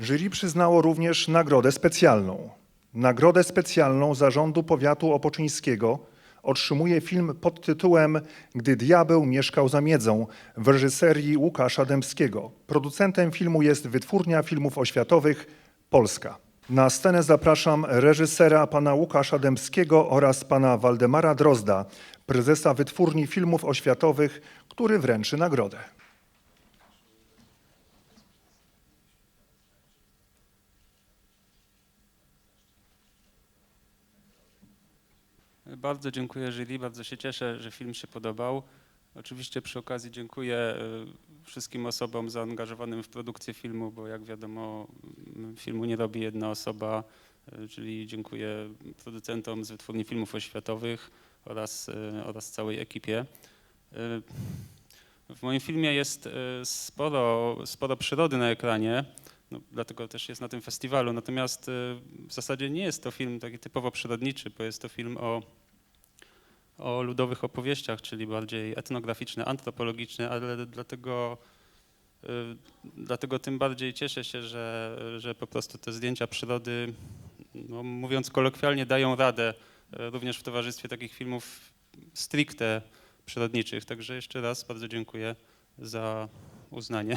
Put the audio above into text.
Jury przyznało również nagrodę specjalną. Nagrodę specjalną Zarządu Powiatu Opoczyńskiego otrzymuje film pod tytułem Gdy diabeł mieszkał za miedzą w reżyserii Łukasza Dębskiego. Producentem filmu jest Wytwórnia Filmów Oświatowych Polska. Na scenę zapraszam reżysera pana Łukasza Dębskiego oraz pana Waldemara Drozda, prezesa Wytwórni Filmów Oświatowych, który wręczy nagrodę. Bardzo dziękuję jury, bardzo się cieszę, że film się podobał. Oczywiście przy okazji dziękuję y, wszystkim osobom zaangażowanym w produkcję filmu, bo jak wiadomo filmu nie robi jedna osoba, y, czyli dziękuję producentom z Wytwórni Filmów Oświatowych oraz, y, oraz całej ekipie. W moim filmie jest sporo, sporo przyrody na ekranie, no, dlatego też jest na tym festiwalu. Natomiast w zasadzie nie jest to film taki typowo przyrodniczy, bo jest to film o, o ludowych opowieściach, czyli bardziej etnograficzny, antropologiczny, ale dlatego, y, dlatego tym bardziej cieszę się, że, że po prostu te zdjęcia przyrody, no, mówiąc kolokwialnie, dają radę y, również w towarzystwie takich filmów stricte przyrodniczych. Także jeszcze raz bardzo dziękuję za uznanie.